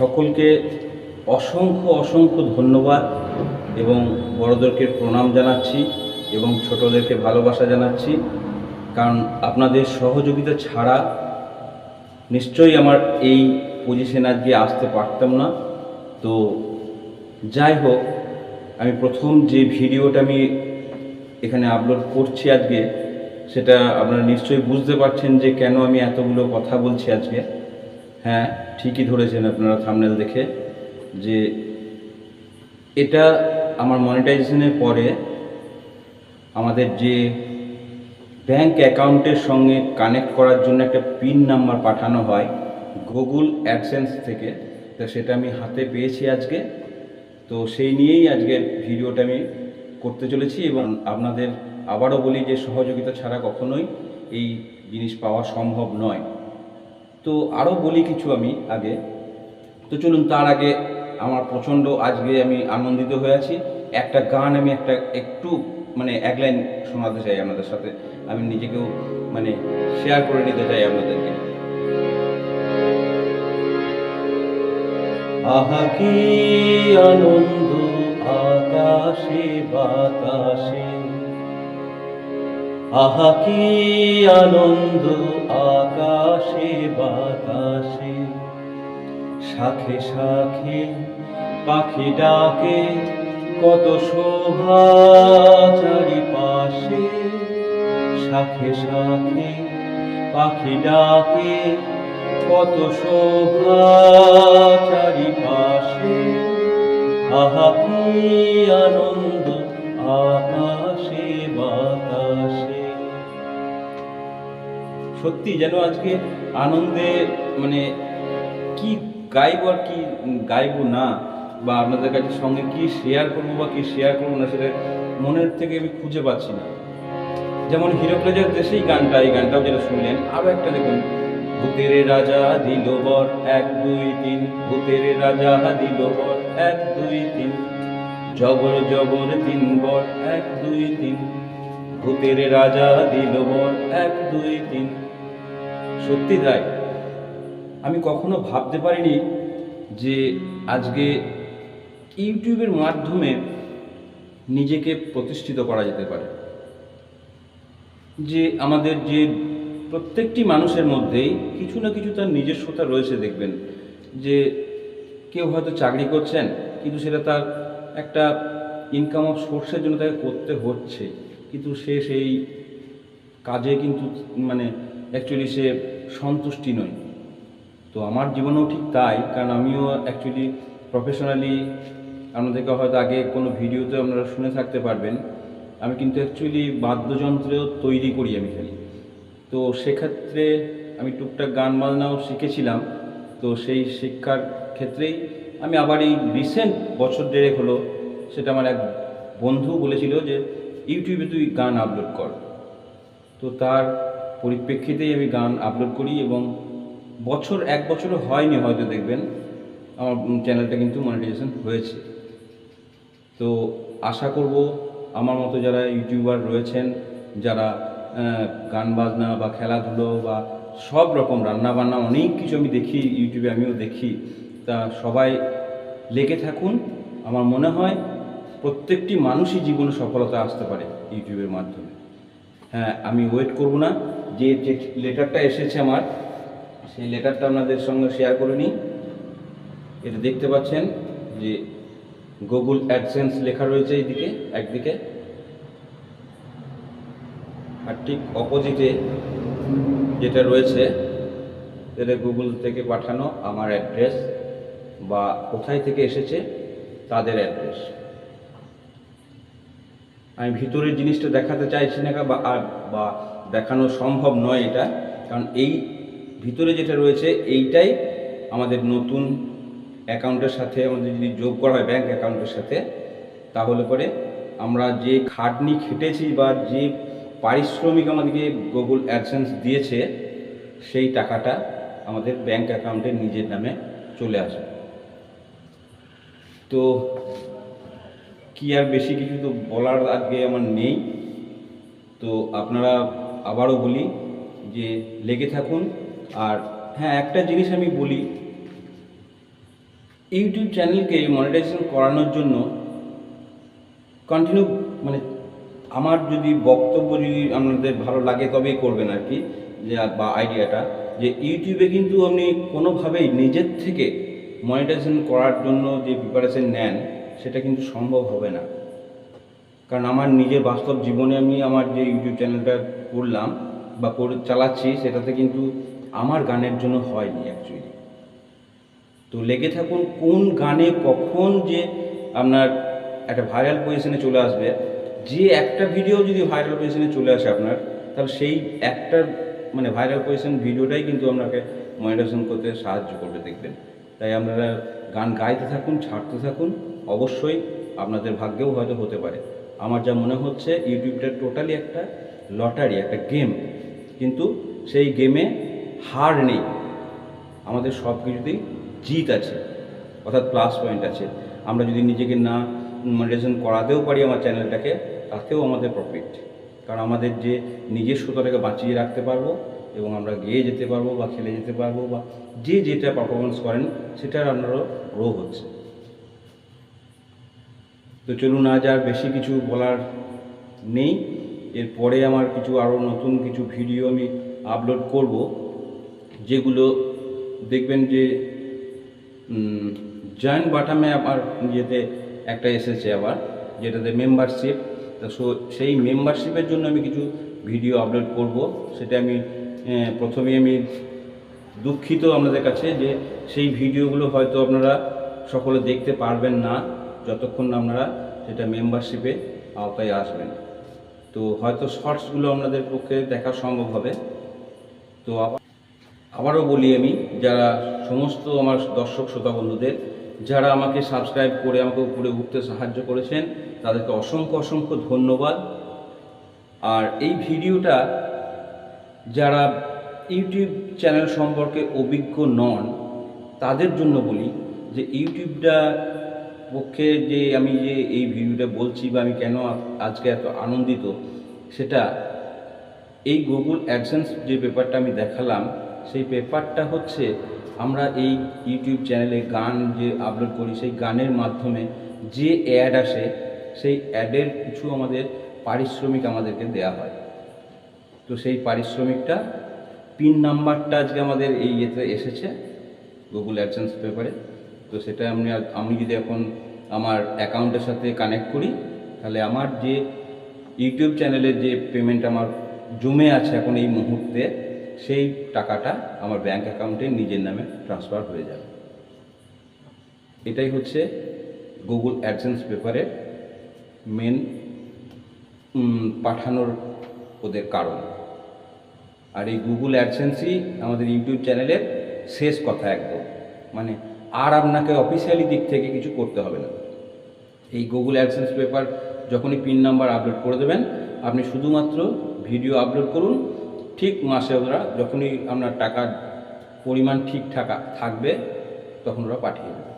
সকলকে অসংখ্য অসংখ্য ধন্যবাদ এবং বড়দেরকে প্রণাম জানাচ্ছি এবং ছোটদেরকে ভালোবাসা জানাচ্ছি। কারণ আপনাদের সহযোগিতা ছাড়া নিশ্চয়ই আমার এই পজিশন আজকে আসতে পারতাম না। তো যাই হোক, আমি প্রথম যে ভিডিওটা আমি এখানে আপলোড করছি আজকে, সেটা আপনারা নিশ্চয়ই বুঝতে পারছেন যে কেন আমি এতগুলো কথা বলছি আজকে। হ্যাঁ ঠিকই ধরেছেন আপনারা থামনেল দেখে, যে এটা আমার মনিটাইজেশনের পরে আমাদের যে ব্যাংক অ্যাকাউন্টের সঙ্গে কানেক্ট করার জন্য একটা পিন নাম্বার পাঠানো হয় গুগল অ্যাডসেন্স থেকে, তো সেটা আমি হাতে পেয়েছি আজকে। তো সেই নিয়েই আজকের ভিডিওটা আমি করতে চলেছি এবং আপনাদের আবারও বলি যে সহযোগিতা ছাড়া কখনোই এই জিনিস পাওয়া সম্ভব নয়। তো আরও বলি কিছু আমি আগে। তো চলুন তার আগে আমার প্রচণ্ড, আজকে আমি আনন্দিত হয়ে আছি। একটা গান আমি একটা একটু মানে এক লাইন শোনাতে চাই আপনাদের সাথে। আমি নিজেকেও মানে শেয়ার করে নিতে চাই আপনাদেরকে। আহা, কি আনন্দ, আকাশে বাতাসে। আহা কি আনন্দ আকাশে, বাতাসে। শাখে শাখে পাখি ডাকে, কত শোভা চারিপাশে। শাখে শাখে পাখি ডাকে, কত শোভা চারিপাশে। আহা কি আনন্দ আকাশে সত্যি যেন আজকে আনন্দে মানে কি গাইব আর কি গাইবো না, বা আপনাদের কাছে সঙ্গে কি শেয়ার করব বা কি শেয়ার করব না সেটা মনের থেকে আমি খুঁজে পাচ্ছি না। যেমন হিরো প্লেজার দেশেই গানটা, এই গানটাও যেটা শুনলেন আরও একটা দেখুন। ভূতের রাজা দিল বর, এক, দুই, তিন। ভূতের রাজা দিল বর, এক, দুই, তিন। জবর জবর তিন বর, এক, দুই, তিন। ভূতের রাজা দিল বর এক, দুই, তিন। সত্যি তাই। আমি কখনো ভাবতে পারিনি যে আজকে ইউটিউবের মাধ্যমে নিজেকে প্রতিষ্ঠিত করা যেতে পারে। যে আমাদের যে প্রত্যেকটি মানুষের মধ্যেই কিছু না কিছু তার নিজস্বতা রয়েছে দেখবেন। যে কেউ হয়তো চাকরি করছেন, কিন্তু সেটা তার একটা ইনকাম অফ সোর্সের জন্য তাকে করতে হচ্ছে। কিন্তু সে সেই কাজে কিন্তু মানে অ্যাকচুয়ালি সে সন্তুষ্টি নয়। তো আমার জীবনেও ঠিক তাই, কারণ আমিও অ্যাকচুয়ালি প্রফেশনালি আপনাদেরকে হয়তো আগে কোনো ভিডিওতে আপনারা শুনে থাকতে পারবেন। আমি কিন্তু অ্যাকচুয়ালি বাদ্যযন্ত্র তৈরি করি আমি খালি। তো সেক্ষেত্রে আমি টুকটাক গান বাজনাও শিখেছিলাম। তো সেই শিক্ষার ক্ষেত্রেই আমি আবার এই রিসেন্ট বছর দেড়েক হলো, সেটা আমার এক বন্ধু বলেছিল যে ইউটিউবে তুই গান আপলোড কর। তো তার পরিপ্রেক্ষিতেই আমি গান আপলোড করি এবং বছর, এক বছরও হয়নি হয়তো দেখবেন, আমার চ্যানেলটা কিন্তু মনিটাইজেশন হয়েছে। তো আশা করব আমার মতো যারা ইউটিউবার রয়েছেন, যারা গান বাজনা বা খেলাধুলো বা সব রকম রান্না বান্না অনেক কিছু আমি দেখি, ইউটিউবে আমিও দেখি, তা সবাই লেগে থাকুন। আমার মনে হয় প্রত্যেকটি মানুষই জীবনে সফলতা আসতে পারে ইউটিউবের মাধ্যমে। হ্যাঁ আমি ওয়েট করব না। যে লেটারটা এসেছে আমার, সেই লেটারটা আপনাদের সঙ্গে শেয়ার করে নিই। এটা দেখতে পাচ্ছেন যে গুগল অ্যাডসেন্স লেখা রয়েছে এইদিকে, একদিকে। আর ঠিক অপোজিটে যেটা রয়েছে, এটা গুগল থেকে পাঠানো আমার অ্যাড্রেস বা কোথায় থেকে এসেছে, তাদের অ্যাড্রেস আমি ভিতরের জিনিসটা দেখাতে চাইছি না বা আর, বা দেখানো সম্ভব নয় এটা, কারণ এই ভিতরে যেটা রয়েছে, এইটাই আমাদের নতুন অ্যাকাউন্টের সাথে আমাদের যদি যোগ করা হয় ব্যাঙ্ক অ্যাকাউন্টের সাথে, তাহলে পরে আমরা যে খাটনি খেটেছি বা যে পারিশ্রমিক আমাদেরকে গুগল অ্যাডসেন্স দিয়েছে, সেই টাকাটা আমাদের ব্যাঙ্ক অ্যাকাউন্টে নিজের নামে চলে আসে তো কি আর বেশি কিছু তো বলার আগে আমার নেই। তো আপনারা আবারও বলি যে লেগে থাকুন। আর হ্যাঁ একটা জিনিস আমি বলি। ইউটিউব চ্যানেলকে মনিটাইজেশন করানোর জন্য কন্টিনিউ মানে আমার যদি বক্তব্য যদি আপনাদের ভালো লাগে তবেই করবেন আর কি, যে বা আইডিয়াটা যে ইউটিউবে কিন্তু আপনি কোনোভাবেই নিজের থেকে মনিটাইজেশন করার জন্য যে প্রিপারেশন নেন সেটা কিন্তু সম্ভব হবে না। কারণ আমার নিজের বাস্তব জীবনে আমি আমার যে ইউটিউব চ্যানেলটা করলাম বা করে চালাচ্ছি, সেটাতে কিন্তু আমার গানের জন্য হয়নি অ্যাকচুয়ালি তো লেগে থাকুন, কোন গানে কখন যে আপনার একটা ভাইরাল পজিশনে চলে আসবে, যে একটা ভিডিও যদি ভাইরাল পজিশনে চলে আসে আপনার, তাহলে সেই একটা মানে ভাইরাল পজিশন ভিডিওটাই কিন্তু আপনাকে মনিটাইজেশন করতে সাহায্য করবে দেখবেন। তাই আপনারা গান গাইতে থাকুন, ছাড়তে থাকুন অবশ্যই আপনাদের ভাগ্যেও হয়তো হতে পারে। আমার যা মনে হচ্ছে, ইউটিউবটা টোটালি একটা লটারি, একটা গেম। কিন্তু সেই গেমে হার নেই। আমাদের সব কিছুতেই জিত আছে, অর্থাৎ প্লাস পয়েন্ট আছে। আমরা যদি নিজেকে না মনিটাইজেশন করাতেও পারি আমার চ্যানেলটাকে তাতেও আমাদের প্রফিট কারণ আমাদের যে নিজস্বতাটাকে বাঁচিয়ে রাখতে পারব এবং আমরা গেয়ে যেতে পারব বা খেলে যেতে পারব বা যে যেটা পারফরমেন্স করেন, সেটার আপনারও গ্রো হচ্ছে। তো চলুন আজ আর বেশি কিছু বলার নেই। এরপরে আমার কিছু আরও নতুন কিছু ভিডিও আমি আপলোড করব যেগুলো দেখবেন যে জয়েন্ট বাটামে আমার ইয়েতে একটা এসেছে আবার যেটাতে মেম্বারশিপ তো সো সেই মেম্বারশিপের জন্য আমি কিছু ভিডিও আপলোড করব। সেটা আমি আহ, প্রথমেই আমি দুঃখিত আপনাদের কাছে যে সেই ভিডিওগুলো হয়তো আপনারা সকলে দেখতে পারবেন না। যতক্ষণ না আপনারা সেটা মেম্বারশিপে আওতায় আসবেন। তো হয়তো শর্টসগুলো আপনাদের পক্ষে দেখা সম্ভব হবে। তো আবার আবারও বলি আমি, যারা সমস্ত আমার দর্শক, শ্রোতা বন্ধুদের, যারা আমাকে সাবস্ক্রাইব করে আমাকে উপরে উঠতে সাহায্য করেছেন, তাদেরকে অসংখ্য অসংখ্য ধন্যবাদ। আর এই ভিডিওটা যারা ইউটিউব চ্যানেল সম্পর্কে অভিজ্ঞ নন, তাদের জন্য বলি যে ইউটিউবটা পক্ষে যে আমি যে এই ভিডিওটা বলছি বা আমি কেন আজকে এত আনন্দিত, সেটা এই গুগল অ্যাডসেন্স যে পেপারটা আমি দেখালাম, সেই পেপারটা হচ্ছে আমরা এই ইউটিউব চ্যানেলে গান যে আপলোড করি, সেই গানের মাধ্যমে যে অ্যাড আসে, সেই অ্যাডের কিছু আমাদের পারিশ্রমিক আমাদেরকে দেয়া হয়। তো সেই পারিশ্রমিকটা পিন নাম্বারটা আজকে আমাদের এই ইয়েতে এসেছে গুগল অ্যাডসেন্স পেপারে তো সেটা আমি আমি যদি এখন আমার অ্যাকাউন্টের সাথে কানেক্ট করি, তাহলে আমার যে ইউটিউব চ্যানেলের যে পেমেন্ট আমার জমে আছে এখন এই মুহূর্তে, সেই টাকাটা আমার ব্যাংক অ্যাকাউন্টে নিজের নামে ট্রান্সফার হয়ে যাবে। এটাই হচ্ছে গুগল অ্যাডসেন্স পেপারের মেন পাঠানোর ওদের কারণ। আর এই গুগল অ্যাডসেন্সই আমাদের ইউটিউব চ্যানেলের শেষ কথা একদম। মানে আর আপনাকে অফিসিয়ালি দিক থেকে কিছু করতে হবে না। এই গুগল অ্যাডসেন্স পেপার যখনই পিন নাম্বার আপলোড করে দেবেন, আপনি শুধুমাত্র ভিডিও আপলোড করুন। ঠিক মাসে ওরা যখনই আপনার টাকার পরিমাণ ঠিকঠাক থাকা থাকবে, তখন ওরা পাঠিয়ে দেবে।